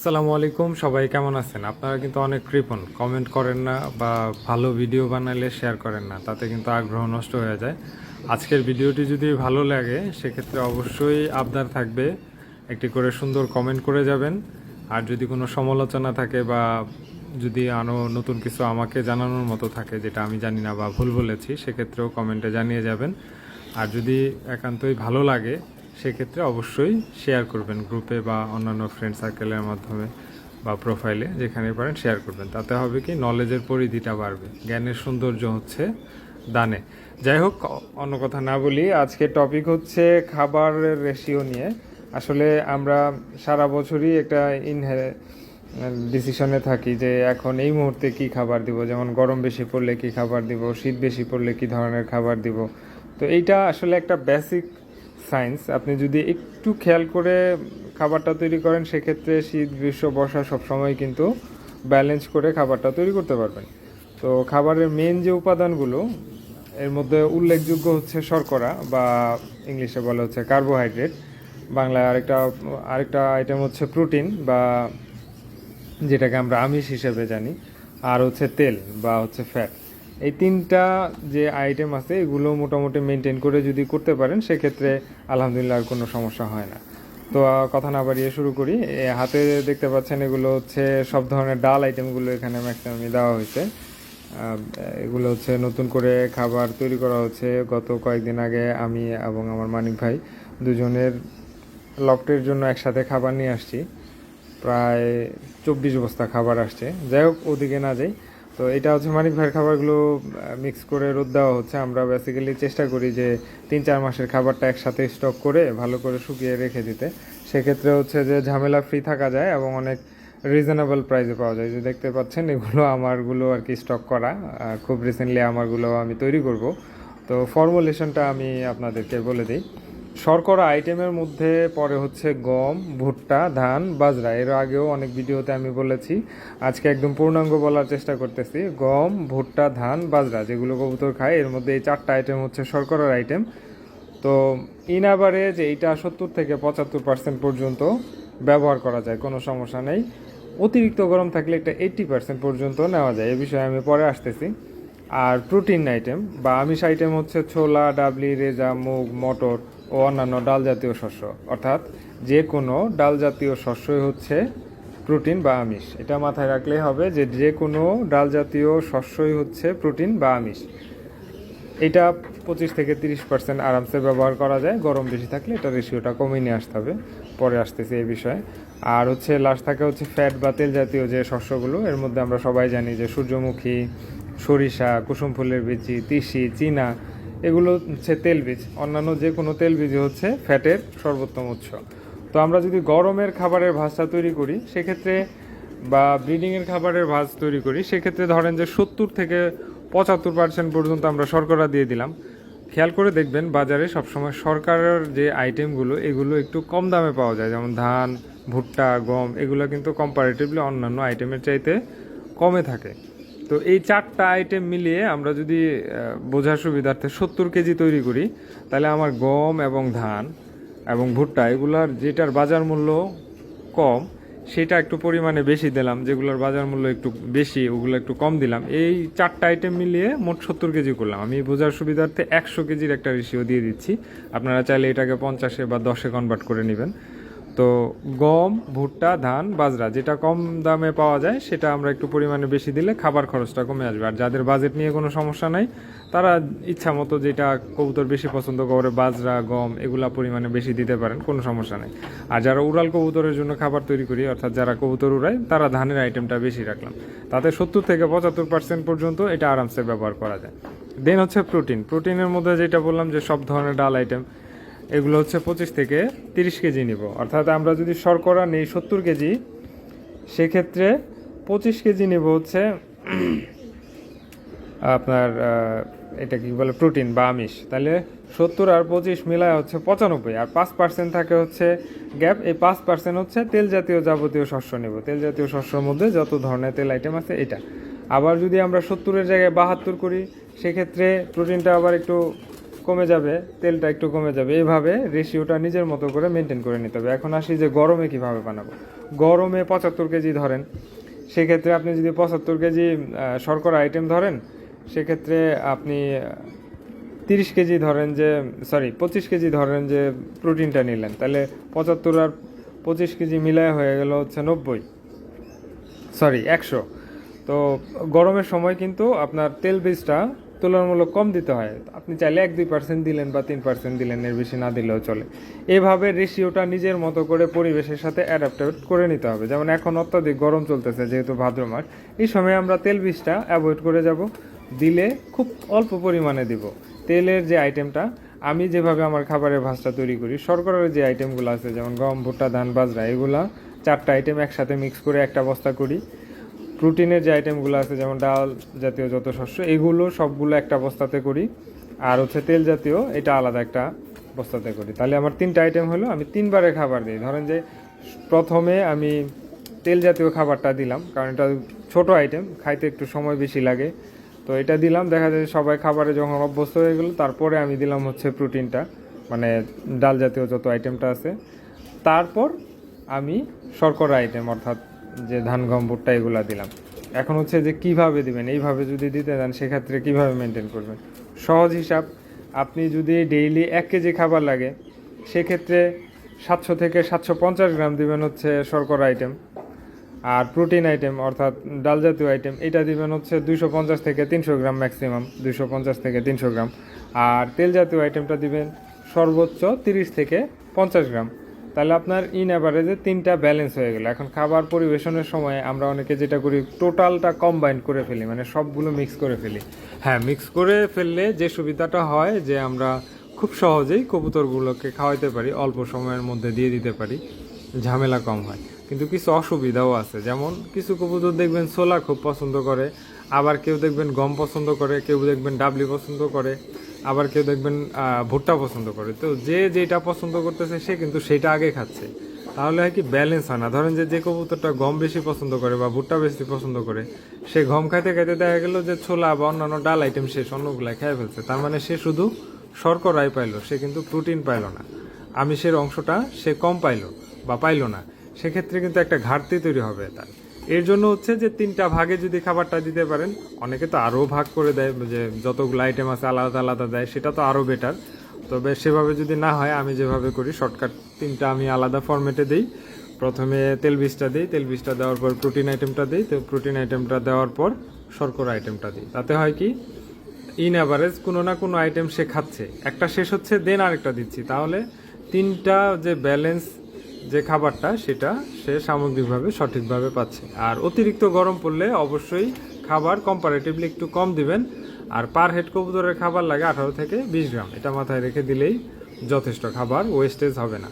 আসসালামু আলাইকুম, সবাই কেমন আছেন? আপনারা কিন্তু অনেক কৃপণ। কমেন্ট করেন না বা ভালো ভিডিও বানালে শেয়ার করেন না, তাতে কিন্তু আগ্রহ নষ্ট হয়ে যায়। আজকের ভিডিওটি যদি ভালো লাগে, সেক্ষেত্রে অবশ্যই আবদার থাকবে একটি করে সুন্দর কমেন্ট করে যাবেন। আর যদি কোনো সমালোচনা থাকে বা যদি আরও নতুন কিছু আমাকে জানানোর মতো থাকে, যেটা আমি জানি না বা ভুল বলেছি, সেক্ষেত্রেও কমেন্টে জানিয়ে যাবেন। আর যদি একান্তই ভালো লাগে সেক্ষেত্রে অবশ্যই শেয়ার করবেন গ্রুপে বা অন্যান্য ফ্রেন্ড সার্কেলের মাধ্যমে বা প্রোফাইলে যেখানে পারেন শেয়ার করবেন। তাতে হবে কি নলেজের পরিধিটা বাড়বে, জ্ঞানের সৌন্দর্য হচ্ছে দানে। যাই হোক, অন্য কথা না বলি, আজকে টপিক হচ্ছে খাবারের রেশিও নিয়ে। আসলে আমরা সারা বছরই একটা ইনহে ডিসিশনে থাকি যে এখন এই মুহূর্তে কি খাবার দিব, যেমন গরম বেশি পড়লে কি খাবার দিব, শীত বেশি পড়লে কি ধরনের খাবার দিব। তো এইটা আসলে একটা বেসিক সায়েন্স। আপনি যদি একটু খেয়াল করে খাবারটা তৈরি করেন, সেক্ষেত্রে শীত, গ্রীষ্ম, বর্ষা সবসময় কিন্তু ব্যালেন্স করে খাবারটা তৈরি করতে পারবেন। তো খাবারের মেন যে উপাদানগুলো, এর মধ্যে উল্লেখযোগ্য হচ্ছে শর্করা বা ইংলিশে বলা হচ্ছে কার্বোহাইড্রেট বাংলায় আরেকটা আরেকটা আইটেম হচ্ছে প্রোটিন বা যেটাকে আমরা আমিষ হিসেবে জানি। আর হচ্ছে তেল বা হচ্ছে ফ্যাট এই তিনটা যে আইটেম আছে, এগুলো মোটামুটি মেনটেন করে যদি করতে পারেন, সেক্ষেত্রে আলহামদুলিল্লাহ আর কোনো সমস্যা হয় না। তো কথা না বাড়িয়ে শুরু করি। হাতে দেখতে পাচ্ছেন এগুলো হচ্ছে সব ধরনের ডাল আইটেমগুলো এখানে ম্যাক্সিমামই দেওয়া হয়েছে। এগুলো হচ্ছে নতুন করে খাবার তৈরি করা হচ্ছে। গত কয়েকদিন আগে আমি এবং আমার মানিক ভাই দুজনের লকটের জন্য একসাথে খাবার নিয়ে আসছি। প্রায় চব্বিশ বস্তা খাবার আসছে। যাই হোক, ওদিকে না যাই। তো এটা হচ্ছে মানিক ভাইয়ের খাবারগুলো মিক্স করে রোদ দেওয়া হচ্ছে। আমরা বেসিক্যালি চেষ্টা করি যে তিন চার মাসের খাবারটা একসাথে স্টক করে ভালো করে শুকিয়ে রেখে দিতে। সেক্ষেত্রে হচ্ছে যে ঝামেলা ফ্রি থাকা যায় এবং অনেক রিজনেবল প্রাইসে পাওয়া যায়। যে দেখতে পাচ্ছেন, এগুলো আমারগুলো আর কি স্টক করা। খুব রিসেন্টলি আমারগুলো আমি তৈরি করব। তো ফর্মুলেশনটা আমি আপনাদেরকে বলে দিই। শর্করা আইটেমের মধ্যে পরে হচ্ছে গম, ভুট্টা, ধান, বাজরা। এর আগেও অনেক ভিডিওতে আমি বলেছি, আজকে একদম পূর্ণাঙ্গ বলার চেষ্টা করতেছি। গম, ভুট্টা, ধান, বাজরা, যেগুলো কবুতর খায়, এর মধ্যে এই চারটা আইটেম হচ্ছে শর্করার আইটেম তো ইন অ্যাভারেজ এইটা সত্তর থেকে পঁচাত্তর পার্সেন্ট পর্যন্ত ব্যবহার করা যায়, কোনো সমস্যা নেই। অতিরিক্ত গরম থাকলে এটা এইট্টি পার্সেন্ট পর্যন্ত নেওয়া যায়, এ বিষয়ে আমি পরে আসতেছি। আর প্রোটিন আইটেম বা আমিষ আইটেম হচ্ছে ছোলা, ডাবলি, রেজা, মুগ, মটর ও অন্যান্য ডাল জাতীয় শস্য। অর্থাৎ যে কোনো ডাল জাতীয় শস্যই হচ্ছে প্রোটিন বা আমিষ। এটা মাথায় রাখলেই হবে যে যে কোনো ডাল জাতীয় শস্যই হচ্ছে প্রোটিন বা আমিষ। এটা পঁচিশ থেকে তিরিশ পার্সেন্ট আরামসে ব্যবহার করা যায়। গরম বেশি থাকলে এটা রেশিওটা কমিয়ে নিয়ে আসতে হবে। পরে আসতেছে এই বিষয়ে। আর হচ্ছে লাস্ট থাকে হচ্ছে ফ্যাট বা তেল জাতীয় যে শস্যগুলো, এর মধ্যে আমরা সবাই জানি যে সূর্যমুখী, সরিষা, কুসুম ফুলের বিচি, তিসি, চীনা এগুলো হচ্ছে তেল বীজ। অন্যান্য যে কোনো তেল বীজই হচ্ছে ফ্যাটের সর্বোত্তম উৎস। তো আমরা যদি গরমের খাবারের ভাজটা তৈরি করি, সেক্ষেত্রে বা ব্রিডিংয়ের খাবারের ভাজ তৈরি করি, সেক্ষেত্রে ধরেন যে সত্তর থেকে পঁচাত্তর পার্সেন্ট পর্যন্ত আমরা শর্করা দিয়ে দিলাম। খেয়াল করে দেখবেন বাজারে সবসময় সরকারের যে আইটেমগুলো, এগুলো একটু কম দামে পাওয়া যায়। যেমন ধান, ভুট্টা, গম, এগুলো কিন্তু কম্পারেটিভলি অন্যান্য আইটেমের চাইতে কমে থাকে। তো এই চারটা আইটেম মিলিয়ে আমরা যদি বোঝার সুবিধার্থে সত্তর কেজি তৈরি করি, তাহলে আমার গম এবং ধান এবং ভুট্টা, এগুলার যেটার বাজার মূল্য কম, সেটা একটু পরিমাণে বেশি দিলাম, যেগুলোর বাজার মূল্য একটু বেশি, ওগুলো একটু কম দিলাম। এই চারটা আইটেম মিলিয়ে মোট সত্তর কেজি করলাম। আমি বোঝার সুবিধার্থে একশো কেজির একটা রেশিও দিয়ে দিচ্ছি। আপনারা চাইলে এটাকে পঞ্চাশে বা দশে কনভার্ট করে নেবেন। তো গম, ভুট্টা, ধান, বাজরা, যেটা কম দামে পাওয়া যায়, সেটা আমরা একটু পরিমাণে বেশি দিলে খাবার খরচটা কমে আসবে। আর যাদের বাজেট নিয়ে কোনো সমস্যা নাই, তারা ইচ্ছা মতো যেটা কবুতর বেশি পছন্দ করে, বাজরা, গম, এগুলা পরিমাণে বেশি দিতে পারেন, কোনো সমস্যা নেই। আর যারা উড়াল কবুতরের জন্য খাবার তৈরি করি, অর্থাৎ যারা কবুতর উড়ায়, তারা ধানের আইটেমটা বেশি রাখলাম। তাতে সত্তর থেকে পঁচাত্তর পার্সেন্ট পর্যন্ত এটা আরামসে ব্যবহার করা যায়। দেন হচ্ছে প্রোটিন প্রোটিনের মধ্যে যেটা বললাম যে সব ধরনের ডাল আইটেম এগুলো হচ্ছে পঁচিশ থেকে তিরিশ কেজি নিব। অর্থাৎ আমরা যদি শর্করা নেই সত্তর কেজি, সেক্ষেত্রে পঁচিশ কেজি নেব হচ্ছে আপনার এটা কি বলে, প্রোটিন বা আমিষ। তাহলে সত্তর আর পঁচিশ মিলায় হচ্ছে পঁচানব্বই। আর পাঁচ পার্সেন্ট থাকে হচ্ছে গ্যাপ। এই পাঁচ পার্সেন্ট হচ্ছে তেল জাতীয় যাবতীয় শস্য নেব। তেল জাতীয় শস্যর মধ্যে যত ধরনের তেল আইটেম আছে এটা। আবার যদি আমরা সত্তরের জায়গায় বাহাত্তর করি, সেক্ষেত্রে প্রোটিনটা আবার একটু কমে যাবে, তেলটা একটু কমে যাবে। এইভাবে রেশিওটা নিজের মতো করে মেনটেন করে নিতে হবে। এখন আসি যে গরমে কীভাবে বানাবো। গরমে পঁচাত্তর কেজি ধরেন, সেক্ষেত্রে আপনি যদি পঁচাত্তর কেজি শর্করা আইটেম ধরেন, সেক্ষেত্রে আপনি তিরিশ কেজি ধরেন যে সরি পঁচিশ কেজি ধরেন যে প্রোটিনটা নিলেন। তাহলে পঁচাত্তর আর পঁচিশ কেজি মিলায় হয়ে গেল হচ্ছে নব্বই। সরি একশো। তো গরমের সময় কিন্তু আপনার তেল বীজটা তুলনামূলক কম দিতে হয়। আপনি চাইলে এক, দুই পার্সেন্ট দিলেন বা তিন পার্সেন্ট দিলেন, এর বেশি না দিলেও চলে। এভাবে রেশিওটা নিজের মতো করে পরিবেশের সাথে অ্যাডাপ্টেড করে নিতে হবে। যেমন এখন অত্যাধিক গরম চলতেছে, যেহেতু ভাদ্র মাস। এই সময় আমরা তেল বীজটা অ্যাভয়েড করে যাব। দিলে খুব অল্প পরিমাণে দিব। তেলের যে আইটেমটা আমি যেভাবে আমার খাবারের ভাঁজটা তৈরি করি, শর্করার যে আইটেমগুলো আছে, যেমন গম, ভুট্টা, ধান, বাজরা, এগুলা চারটা আইটেম একসাথে মিক্স করে একটা বস্তা করি। প্রোটিনের যে আইটেমগুলো আছে, যেমন ডাল জাতীয় যত শস্য, এগুলো সবগুলো একটা বস্তাতে করি। আর হচ্ছে তেল জাতীয়, এটা আলাদা একটা বস্তাতে করি। তাহলে আমার তিনটা আইটেম হলো, আমি তিনবারে খাবার দিই। ধরেন যে, প্রথমে আমি তেল জাতীয় খাবারটা দিলাম, কারণ এটা ছোট আইটেম খাইতে একটু সময় বেশি লাগে। তো এটা দিলাম, দেখা যায় সবাই খাবারে যখন অভ্যস্ত হয়ে গেলো, তারপরে আমি দিলাম হচ্ছে প্রোটিনটা মানে ডাল জাতীয় যত আইটেমটা আছে। তারপর আমি শর্করা আইটেম অর্থাৎ যে ধান, গম, ভুট্টা এগুলা দিলাম। এখন হচ্ছে যে কীভাবে দিবেন, এইভাবে যদি দিতে যান, সেক্ষেত্রে কীভাবে মেনটেন করবেন? সহজ হিসাব, আপনি যদি ডেইলি এক কেজি খাবার লাগে, সেক্ষেত্রে সাতশো থেকে সাতশো পঞ্চাশ গ্রাম দিবেন হচ্ছে শর্করা আইটেম আর প্রোটিন আইটেম অর্থাৎ ডাল জাতীয় আইটেম এটা দিবেন হচ্ছে দুইশো পঞ্চাশ থেকে তিনশো গ্রাম ম্যাক্সিমাম দুইশো পঞ্চাশ থেকে তিনশো গ্রাম। আর তেল জাতীয় আইটেমটা দিবেন সর্বোচ্চ তিরিশ থেকে পঞ্চাশ গ্রাম। তাহলে আপনার ইন অ্যাভারেজে তিনটা ব্যালেন্স হয়ে গেল। এখন খাবার পরিবেশনের সময় আমরা অনেকে যেটা করি টোটালটা কম্বাইন করে ফেলি মানে সবগুলো মিক্স করে ফেলি। হ্যাঁ মিক্স করে ফেললে যে সুবিধাটা হয় যে আমরা খুব সহজেই কবুতরগুলোকে খাওয়াইতে পারি, অল্প সময়ের মধ্যে দিয়ে দিতে পারি, ঝামেলা কম হয়। কিন্তু কিছু অসুবিধাও আছে, যেমন কিছু কবুতর দেখবেন ছোলা খুব পছন্দ করে, আবার কেউ দেখবেন গম পছন্দ করে, কেউ দেখবেন ডাবলি পছন্দ করে। আবার কেউ দেখবেন ভুট্টা পছন্দ করে। তো যে যেটা পছন্দ করতেছে, সে কিন্তু সেটা আগে খাচ্ছে। তাহলে হয় কি ব্যালেন্স হয় না। ধরেন যে যে কবুতরটা গম বেশি পছন্দ করে বা ভুট্টা বেশি পছন্দ করে, সে গম খাইতে খাইতে দেখা গেল যে, ছোলা বা অন্যান্য ডাল আইটেম সে অন্যগুলা খেয়ে ফেলছে। তার মানে সে শুধু শর্করাই পাইলো, সে কিন্তু প্রোটিন পাইলো না। আমিষের অংশটা সে কম পাইলো বা পাইলো না। সেক্ষেত্রে কিন্তু একটা ঘাটতি তৈরি হবে তার। এর জন্য হচ্ছে যে তিনটা ভাগে যদি খাবারটা দিতে পারেন, অনেকে তো আরও ভাগ করে দেয়, যে যতগুলো আইটেম আছে আলাদা আলাদা দেয়, সেটা তো আরও বেটার তবে সেভাবে যদি না হয়, আমি যেভাবে করি শর্টকাট তিনটা আমি আলাদা ফরম্যাটে দিই। প্রথমে তেল বীজটা দিই, তেল বীজটা দেওয়ার পর প্রোটিন আইটেমটা দিই, তো প্রোটিন আইটেমটা দেওয়ার পর শর্করা আইটেমটা দিই। তাতে হয় কি ইন অ্যাভারেজ কোনো না কোনো আইটেম সে খাচ্ছে। একটা শেষ হচ্ছে দেন আরেকটা দিচ্ছি। তাহলে তিনটা যে ব্যালেন্স যে খাবারটা, সেটা সে সামগ্রিকভাবে সঠিকভাবে পাচ্ছে। আর অতিরিক্ত গরম পড়লে অবশ্যই খাবার কম্পারেটিভলি একটু কম দিবেন। আর পার হেড কবুতরের খাবার লাগে আঠারো থেকে বিশ গ্রাম। এটা মাথায় রেখে দিলেই যথেষ্ট খাবার ওয়েস্টেজ হবে না।